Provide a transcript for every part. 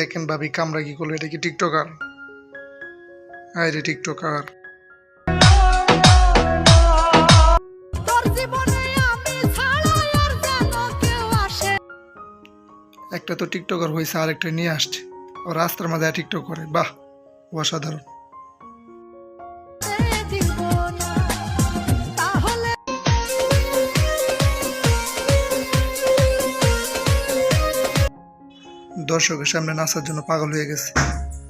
দেখেন ভাবি কামরা কি করল? এটা কি টিকটকার? আয় রে টিকটকার একটা তো টিকটকার হয়েছে আরেকটা নিয়ে আসছে। ও রাস্তার মাঝে টিকটক করে। বাহ অসাধারণ। দর্শকের সামনে নাচার জন্য পাগল হয়ে গেছে।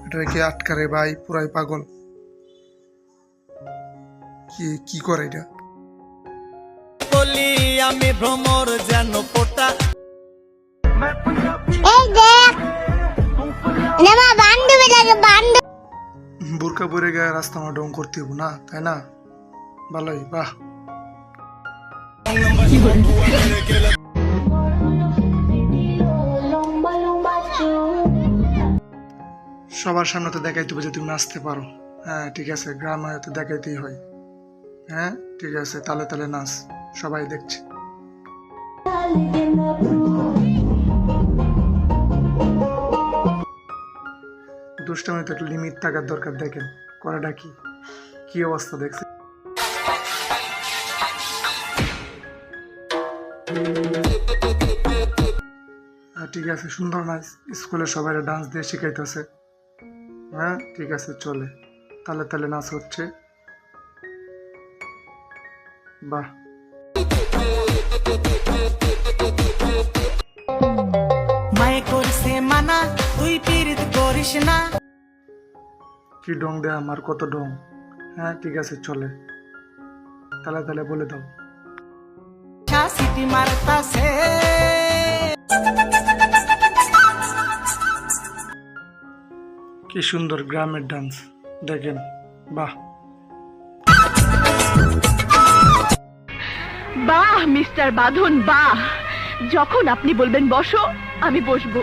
এটা কি আটকারে ভাই? পুরাই পাগল। কি কি করে এটা? বলি আমি ভ্রমর যেন পোটা এই দেখ নেমা বান্ধবী লাগে বান্ধব বোরকা পরে গায়ে রাস্তা আমার ডং করতে হব না তাই না? ভালোই বাহ। সবার সামনে তো দেখাইতে হবে যে তুমি নাচতে পারো। হ্যাঁ ঠিক আছে গ্রামে তো দেখাইতেই হয়। হ্যাঁ ঠিক আছে তালে তালে নাচ সবাই দেখছে। দুষ্টামি তো একটু লিমিট থাকার দরকার দেখেন করাটা কি? কি অবস্থা দেখছে হ্যাঁ, ঠিক আছে সুন্দর নাচ স্কুলে সবাই ডান্স দিয়ে শিখাইতেছে। হ্যাঁ ঠিক আছে চলে। তালে তালে নাচ হচ্ছে। বাহ। মানা কি ডং দেয় আমার কত ডং। হ্যাঁ ঠিক আছে চলে। তালে তালে বলে দাও। সিটি মারতাছে। কি সুন্দর গ্রামের ডান্স দেখেন বাহ। বাহ মিস্টার বাঁধন বাহ। যখন আপনি বলবেন বসো আমি বসবো।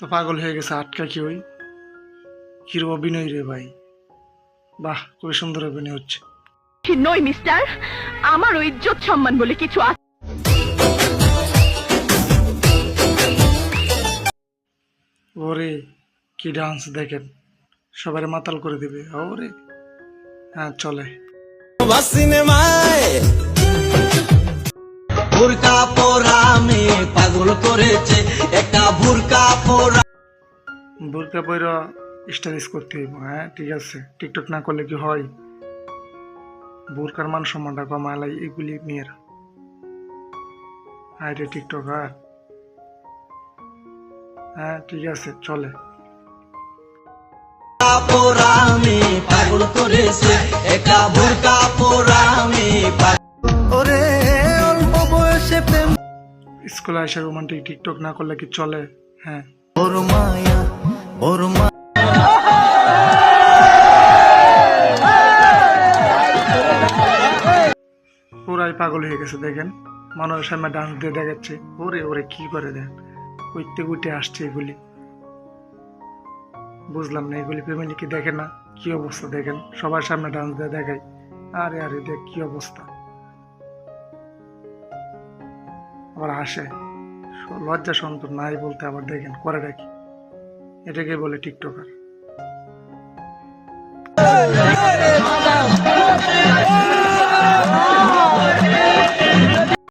তো পাগল হয়ে গেছে আটকা কি ওই? হিরো অভিনয় রে ভাই। বাহ খুবই সুন্দর অভিনয় হচ্ছে। নই মিস্টার আমার ওই ইজ্জত সম্মান বলে কিছু আছে ওরে কি ডান্স দেখেন। সবাই মাতাল করে দিবে। ওরে। হ্যাঁ চলে। সিনেমায় বুরকা পরা মেয়ে পাগল করেছে একটা বুরকা পরা বোরকা পয়রা স্টাইলিশ করতে হইব হ্যাঁ ঠিক আছে। টিকটক না করলে কি হয়? বোরকার মান সম্মানটা কমালাই এগুলি মেয়েরা। হ্যাঁ রে টিকটক হ্যাঁ। হ্যাঁ ঠিক আছে চলে। পরা পাগল করেছে একটা বুরকা পরা ওরে অল্প বয়সে প্রেম স্কুলে আসা রোমান্টিক টিকটক না করলে কি চলে? হ্যাঁ। মায়া পুরাই পাগল হয়ে গেছে দেখেন। মানুষের সামনে ডান্স দিয়ে দেখাচ্ছে। ওরে ওরে কি করে দেন? উঠতে উঠে আসছে এগুলি। বুঝলাম না, এগুলি ফ্যামিলিকে দেখে না? কি অবস্থা দেখেন? সবার সামনে ডান্স দিয়ে দেখাই আরে আরে, দেখ কি অবস্থা। আবার আসে। লজ্জা সন্তর নাই বলতে আবার দেখেন, করে রাখি এটাকে বলে টিকটকার।